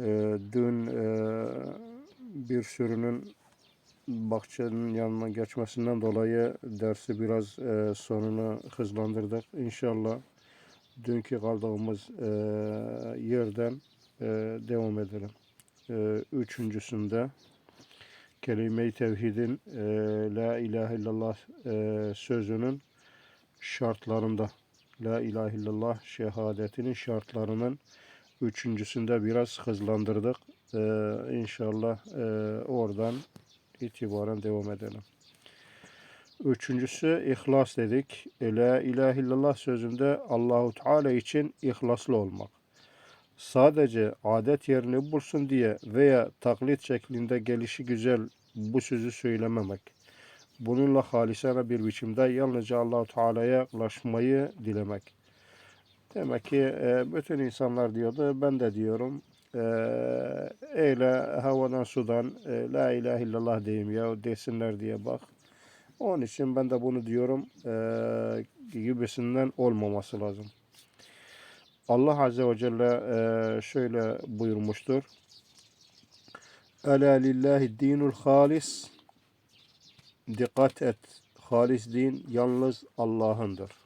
Eee, dün eee, bir sürünün bahçenin yanına geçmesinden dolayı dersi biraz eee, sonunu hızlandırdık. İnşallah dünkü kaldığımız eee, yerden eee, devam edelim. Eee, üçüncüsünde kelime-i tevhidin eee, La ilahe illallah eee, sözünün şartlarında La ilahe illallah şehadetinin şartlarının üçüncüsünde biraz hızlandırdık. Ee, inşallah e, oradan itibaren devam edelim. Üçüncüsü ihlas dedik. La ilahe illallah sözünde Allahu Teala için ihlaslı olmak. Sadece adet yerini bulsun diye veya taklit şeklinde gelişi güzel bu sözü söylememek. Bununla halisane bir biçimde yalnızca Allahu Teala'ya ulaşmayı dilemek. Demek ki e, bütün insanlar diyordu, ben de diyorum. E, öyle havadan sudan e, La ilahe illallah diyeyim ya desinler diye bak. Onun için ben de bunu diyorum e, gibisinden olmaması lazım. Allah Azze ve Celle e, şöyle buyurmuştur. Ela lillahi dinul halis dikkat et. Halis din yalnız Allah'ındır.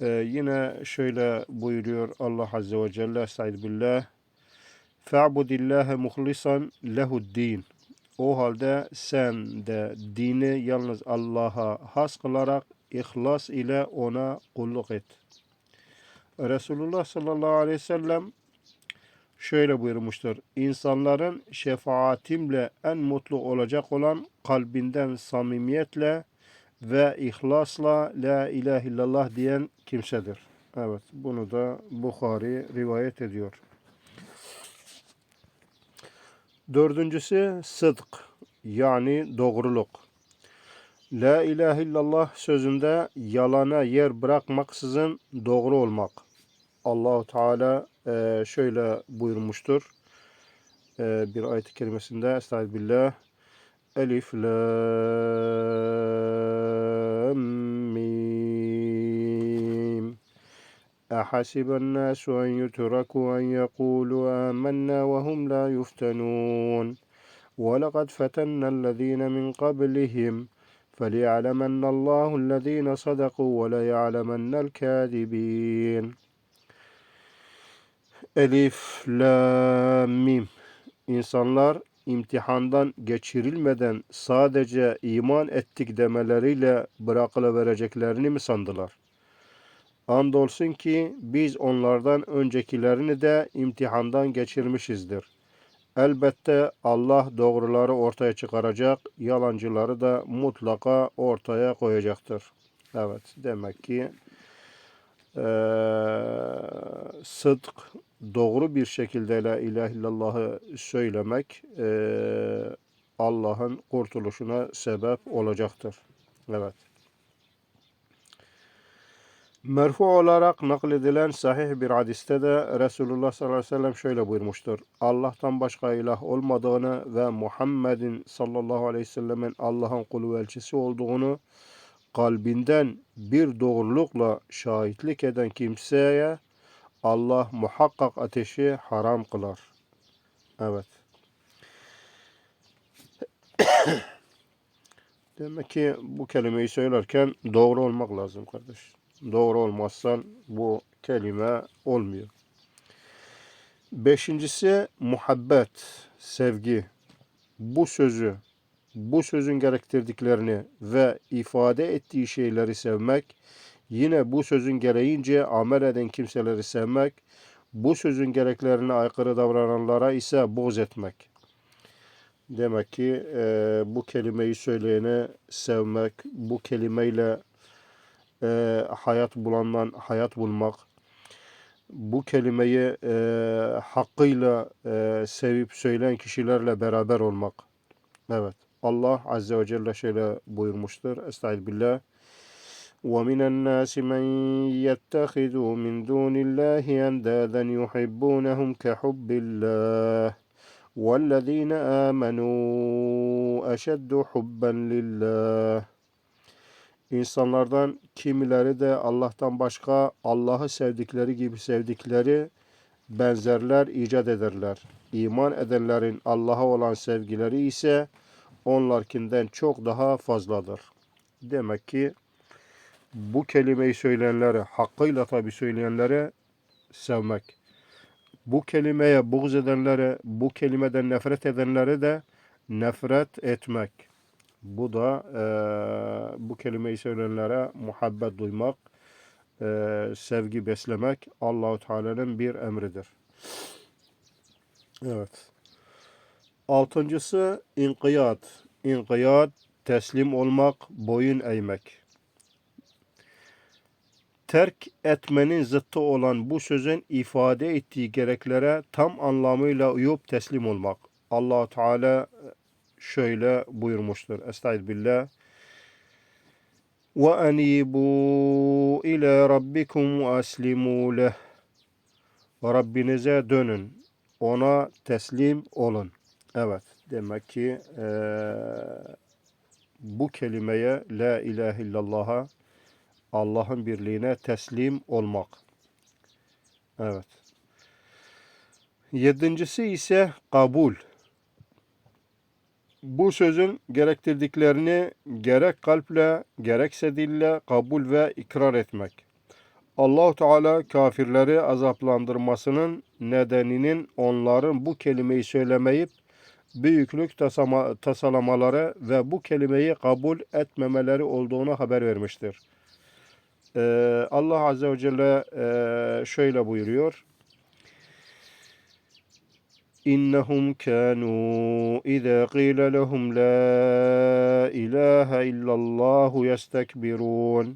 Ee, yine şöyle buyuruyor Allah Azze ve Celle Estaizu billah Fe'budillâhe muhlisan lehuddin O halde sen de dini yalnız Allah'a has kılarak ihlas ile ona kulluk et. Resulullah sallallahu aleyhi ve sellem şöyle buyurmuştur. İnsanların şefaatimle en mutlu olacak olan kalbinden samimiyetle ve ihlasla la ilahe illallah diyen kimsedir. Evet bunu da Bukhari rivayet ediyor. Dördüncüsü sıdk yani doğruluk. La ilahe illallah sözünde yalana yer bırakmaksızın doğru olmak. Allahu Teala e, şöyle buyurmuştur. E, bir ayet-i kerimesinde Estağfirullah. Elif lam mim. أحسب الناس أن يتركوا أن يقولوا آمنا وهم لا يفتنون ولقد فتنا الذين من قبلهم فليعلمن الله الذين صدقوا وليعلمن الكاذبين Elif, La, Mim. İnsanlar imtihandan geçirilmeden sadece iman ettik demeleriyle bırakılıvereceklerini mi sandılar? Andolsun ki biz onlardan öncekilerini de imtihandan geçirmişizdir. Elbette Allah doğruları ortaya çıkaracak, yalancıları da mutlaka ortaya koyacaktır. Evet, demek ki eee sıdk doğru bir şekilde la ilahe illallah'ı söylemek eee, Allah'ın kurtuluşuna sebep olacaktır. Evet. Merfu olarak nakledilen sahih bir hadiste de Resulullah sallallahu aleyhi ve sellem şöyle buyurmuştur. Allah'tan başka ilah olmadığını ve Muhammed'in sallallahu aleyhi ve sellemin Allah'ın kulu ve elçisi olduğunu kalbinden bir doğrulukla şahitlik eden kimseye Allah muhakkak ateşi haram kılar. Evet. Demek ki bu kelimeyi söylerken doğru olmak lazım kardeş. Doğru olmazsan bu kelime olmuyor. Beşincisi muhabbet, sevgi. Bu sözü, bu sözün gerektirdiklerini ve ifade ettiği şeyleri sevmek, yine bu sözün gereğince amel eden kimseleri sevmek, bu sözün gereklerine aykırı davrananlara ise buğz etmek. Demek ki e, bu kelimeyi söyleyene sevmek, bu kelimeyle e, hayat bulandan hayat bulmak, bu kelimeyi e, hakkıyla e, sevip söyleyen kişilerle beraber olmak. Evet. Allah Azze ve Celle şöyle buyurmuştur. Estağfirullah. ومن الناس من يتخذ من دون الله أندادا يحبونهم كحب الله والذين آمنوا أشد حبا لله İnsanlardan kimileri de Allah'tan başka Allah'ı sevdikleri gibi sevdikleri benzerler icat ederler. İman edenlerin Allah'a olan sevgileri ise onlarkinden çok daha fazladır. Demek ki bu kelimeyi söyleyenleri, hakkıyla tabi söyleyenlere sevmek. Bu kelimeye buğz edenlere, bu kelimeden nefret edenlere de nefret etmek. Bu da e, bu kelimeyi söyleyenlere muhabbet duymak, e, sevgi beslemek Allahu Teala'nın bir emridir. Evet. Altıncısı inkiyat. İnkiyat teslim olmak, boyun eğmek. Terk etmenin zıttı olan bu sözün ifade ettiği gereklere tam anlamıyla uyup teslim olmak. allah Teala şöyle buyurmuştur. Ve enibu ila rabbikum ve aslimu leh. Rabbinize dönün. Ona teslim olun. Evet. Demek ki e, bu kelimeye La ilahe illallah'a Allah'ın birliğine teslim olmak. Evet. Yedincisi ise kabul. Bu sözün gerektirdiklerini gerek kalple gerekse dille kabul ve ikrar etmek. Allahu Teala kafirleri azaplandırmasının nedeninin onların bu kelimeyi söylemeyip büyüklük tasama, tasalamaları ve bu kelimeyi kabul etmemeleri olduğunu haber vermiştir. Ee, Allah Azze ve Celle e, şöyle buyuruyor. إنهم كانوا إذا قيل لهم لا إله إلا الله يستكبرون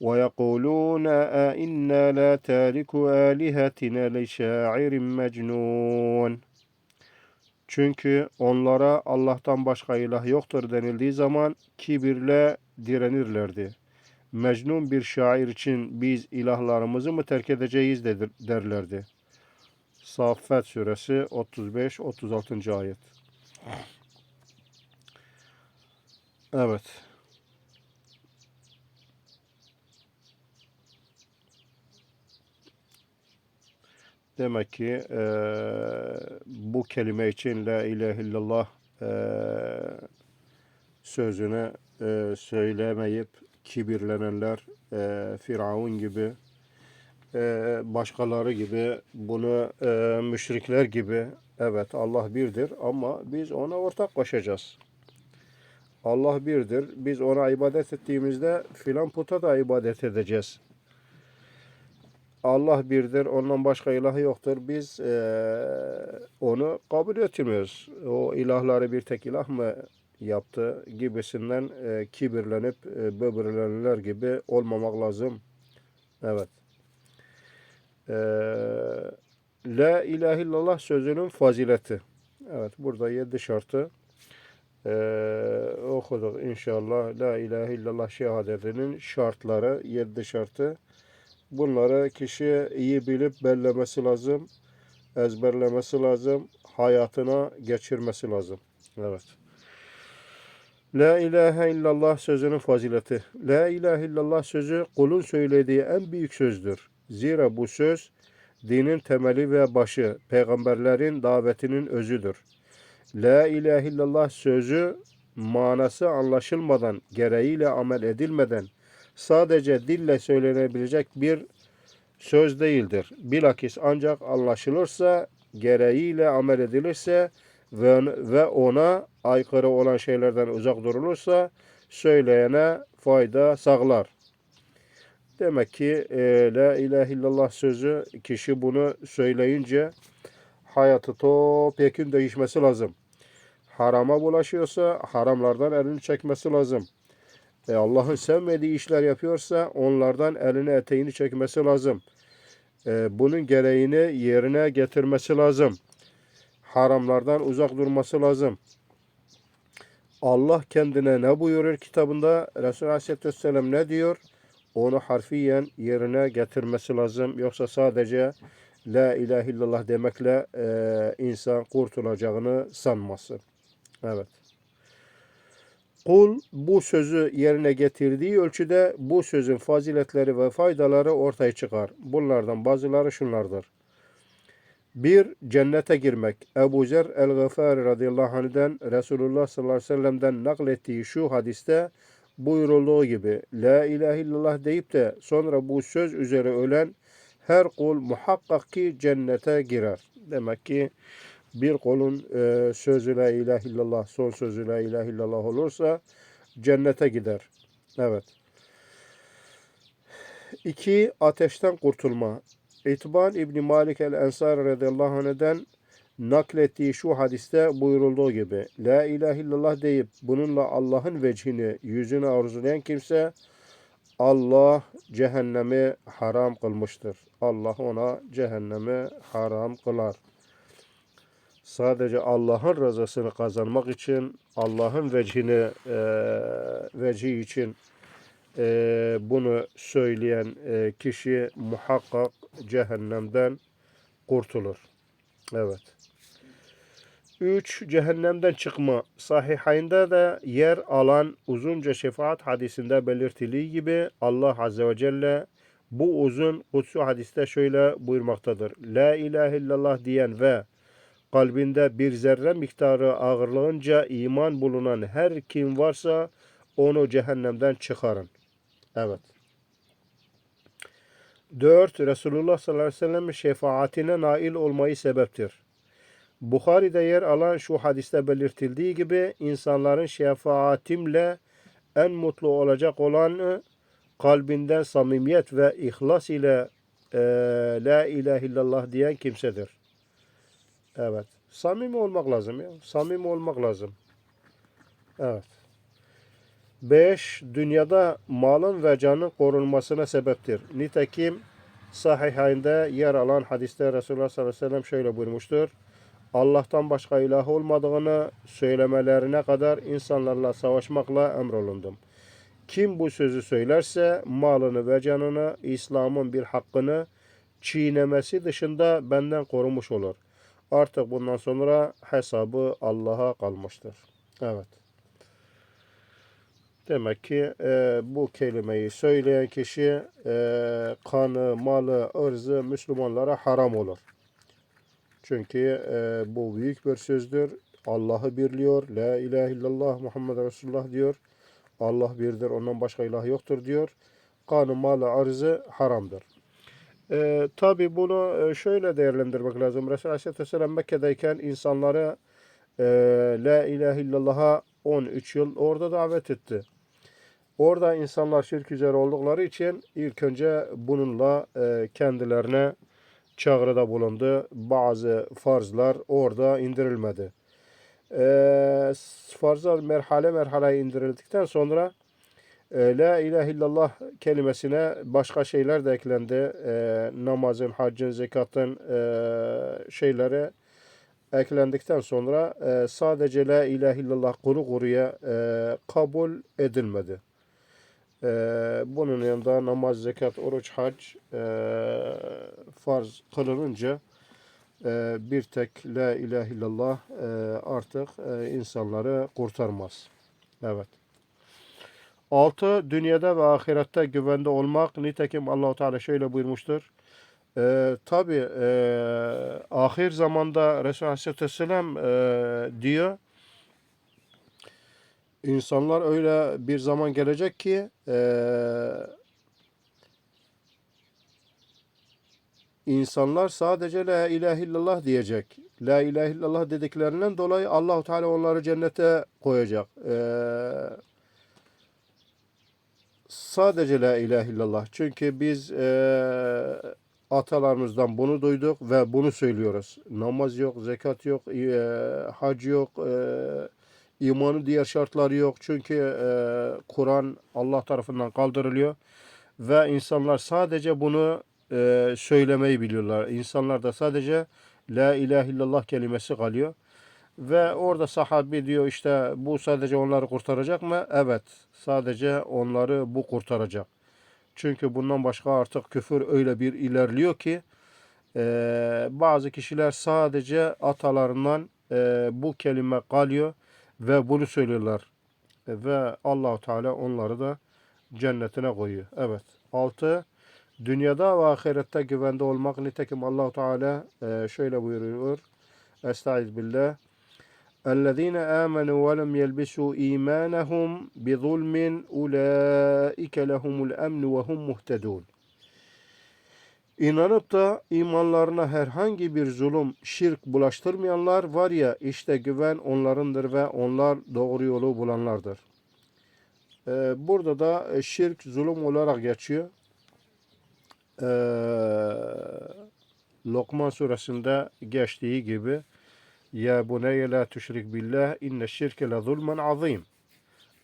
ويقولون أئنا لا تارك آلهتنا لشاعر مجنون Çünkü onlara Allah'tan başka ilah yoktur denildiği zaman kibirle direnirlerdi. Mecnun bir şair için biz ilahlarımızı mı terk edeceğiz derlerdi. Saffat suresi 35-36. ayet. Evet. Demek ki e, bu kelime için La ilahe illallah e, sözünü e, söylemeyip kibirlenenler e, Firavun gibi e, başkaları gibi bunu e, müşrikler gibi evet Allah birdir ama biz ona ortak koşacağız. Allah birdir. Biz ona ibadet ettiğimizde filan puta da ibadet edeceğiz. Allah birdir. Ondan başka ilah yoktur. Biz e, onu kabul etmiyoruz. O ilahları bir tek ilah mı yaptı gibisinden e, kibirlenip e, böbürlenenler gibi olmamak lazım. Evet. Ee, La ilahe illallah sözünün fazileti. Evet burada yedi şartı e, okuduk inşallah. La ilahe illallah şehadetinin şartları, yedi şartı Bunları kişi iyi bilip bellemesi lazım, ezberlemesi lazım, hayatına geçirmesi lazım. Evet. La ilahe illallah sözünün fazileti. La ilahe illallah sözü kulun söylediği en büyük sözdür. Zira bu söz dinin temeli ve başı, peygamberlerin davetinin özüdür. La ilahe illallah sözü manası anlaşılmadan, gereğiyle amel edilmeden sadece dille söylenebilecek bir söz değildir. Bilakis ancak anlaşılırsa, gereğiyle amel edilirse ve, ve ona aykırı olan şeylerden uzak durulursa söyleyene fayda sağlar. Demek ki e, La ilahe illallah sözü kişi bunu söyleyince hayatı topyekun değişmesi lazım. Harama bulaşıyorsa haramlardan elini çekmesi lazım. E, Allah'ın sevmediği işler yapıyorsa onlardan elini eteğini çekmesi lazım. E, bunun gereğini yerine getirmesi lazım. Haramlardan uzak durması lazım. Allah kendine ne buyurur kitabında? Resulü Aleyhisselatü Vesselam ne diyor? Onu harfiyen yerine getirmesi lazım. Yoksa sadece La ilahe illallah demekle e, insan kurtulacağını sanmasın. Evet. Kul bu sözü yerine getirdiği ölçüde bu sözün faziletleri ve faydaları ortaya çıkar. Bunlardan bazıları şunlardır. Bir, cennete girmek. Ebu Zer el-Gıfari radıyallahu anh'den Resulullah sallallahu aleyhi ve sellem'den naklettiği şu hadiste buyurulduğu gibi La ilahe illallah deyip de sonra bu söz üzere ölen her kul muhakkak ki cennete girer. Demek ki bir kulun e, sözü la ilahe illallah, son sözü la ilahe illallah olursa cennete gider. Evet. İki, ateşten kurtulma. İtban İbni Malik el-Ensari radıyallahu anh'den naklettiği şu hadiste buyurulduğu gibi La ilahe illallah deyip bununla Allah'ın vecihini, yüzünü arzulayan kimse Allah cehennemi haram kılmıştır. Allah ona cehennemi haram kılar. Sadece Allah'ın rızasını kazanmak için, Allah'ın vecihini, e, vecihi için e, bunu söyleyen e, kişi muhakkak cehennemden kurtulur. Evet. 3. Cehennemden çıkma. Sahihayinde de yer alan uzunca şefaat hadisinde belirtildiği gibi Allah Azze ve Celle bu uzun kutsu hadiste şöyle buyurmaktadır. La ilahe illallah diyen ve kalbinde bir zerre miktarı ağırlığınca iman bulunan her kim varsa onu cehennemden çıkarın. Evet. 4. Resulullah sallallahu aleyhi ve sellem şefaatine nail olmayı sebeptir. Bukhari'de yer alan şu hadiste belirtildiği gibi insanların şefaatimle en mutlu olacak olanı kalbinden samimiyet ve ihlas ile e, La ilahe illallah diyen kimsedir. Evet. Samimi olmak lazım ya. Samimi olmak lazım. Evet. 5. Dünyada malın ve canın korunmasına sebeptir. Nitekim sahihinde yer alan hadiste Resulullah sallallahu aleyhi ve sellem şöyle buyurmuştur. Allah'tan başka ilah olmadığını söylemelerine kadar insanlarla savaşmakla emrolundum. Kim bu sözü söylerse malını ve canını İslam'ın bir hakkını çiğnemesi dışında benden korumuş olur. Artık bundan sonra hesabı Allah'a kalmıştır. Evet. Demek ki e, bu kelimeyi söyleyen kişi e, kanı, malı, ırzı Müslümanlara haram olur. Çünkü e, bu büyük bir sözdür. Allah'ı birliyor. La ilahe illallah Muhammed Resulullah diyor. Allah birdir. Ondan başka ilah yoktur diyor. Kanı, malı, arzı haramdır. E, Tabi bunu e, şöyle değerlendirmek lazım. Resulullah Aleyhisselatü Vesselam Mekke'deyken insanları e, La ilahe illallah'a 13 yıl orada davet etti. Orada insanlar şirk üzere oldukları için ilk önce bununla e, kendilerine çağrıda bulundu. Bazı farzlar orada indirilmedi. E, farzlar merhale merhale indirildikten sonra e, La ilahe illallah kelimesine başka şeyler de eklendi. Namazın, haccın, zekatın e, şeyleri eklendikten sonra sadece La ilahe illallah kuru kuruya kabul edilmedi. Ee, bunun yanında namaz, zekat, oruç, hac e, farz kılınınca e, bir tek La ilahe illallah e, artık e, insanları kurtarmaz. Evet. Altı, dünyada ve ahirette güvende olmak. Nitekim Allahu Teala şöyle buyurmuştur. Ee, Tabi e, ahir zamanda Resulü Aleyhisselam e, diyor insanlar öyle bir zaman gelecek ki e, insanlar sadece La ilahe illallah diyecek. La ilahe illallah dediklerinden dolayı Allahu Teala onları cennete koyacak. E, sadece La ilahe illallah. Çünkü biz e, atalarımızdan bunu duyduk ve bunu söylüyoruz. Namaz yok, zekat yok, e, hac yok, e, imanın diğer şartları yok. Çünkü e, Kur'an Allah tarafından kaldırılıyor ve insanlar sadece bunu e, söylemeyi biliyorlar. İnsanlar da sadece La ilahe illallah kelimesi kalıyor. Ve orada sahabi diyor işte bu sadece onları kurtaracak mı? Evet. Sadece onları bu kurtaracak. Çünkü bundan başka artık küfür öyle bir ilerliyor ki e, bazı kişiler sadece atalarından e, bu kelime kalıyor ve bunu söylüyorlar. E, ve Allahu Teala onları da cennetine koyuyor. Evet. Altı dünyada ve ahirette güvende olmak nitekim Allahu Teala e, şöyle buyuruyor. Estaiz billah. اَلَّذ۪ينَ آمَنُوا وَلَمْ يَلْبِسُوا اِيمَانَهُمْ بِظُلْمٍ اُولَٰئِكَ لَهُمُ الْاَمْنُ وَهُمْ مُهْتَدُونَ İnanıp da imanlarına herhangi bir zulüm, şirk bulaştırmayanlar var ya işte güven onlarındır ve onlar doğru yolu bulanlardır. Ee, burada da e, şirk zulüm olarak geçiyor. Ee, Lokman suresinde geçtiği gibi ya buneyye la tüşrik billah inne şirke la zulmen azim.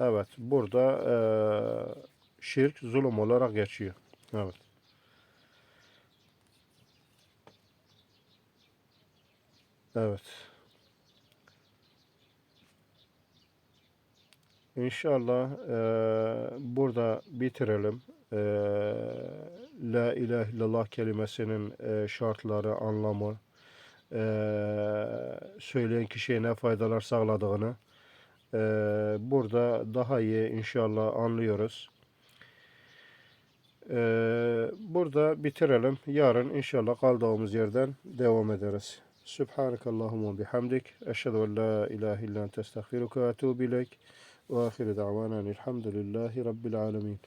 Evet burada e, şirk zulüm olarak geçiyor. Evet. Evet. İnşallah e, burada bitirelim. E, La ilahe illallah kelimesinin e, şartları, anlamı, e, söyleyen kişiye ne faydalar sağladığını e, burada daha iyi inşallah anlıyoruz. E, burada bitirelim. Yarın inşallah kaldığımız yerden devam ederiz. Subhanakallahumma bihamdik. Eşhedü en la ilahe illa ente estağfiruke ve etûbü ileyk. Ve ahiru da'vanan elhamdülillahi rabbil alemin.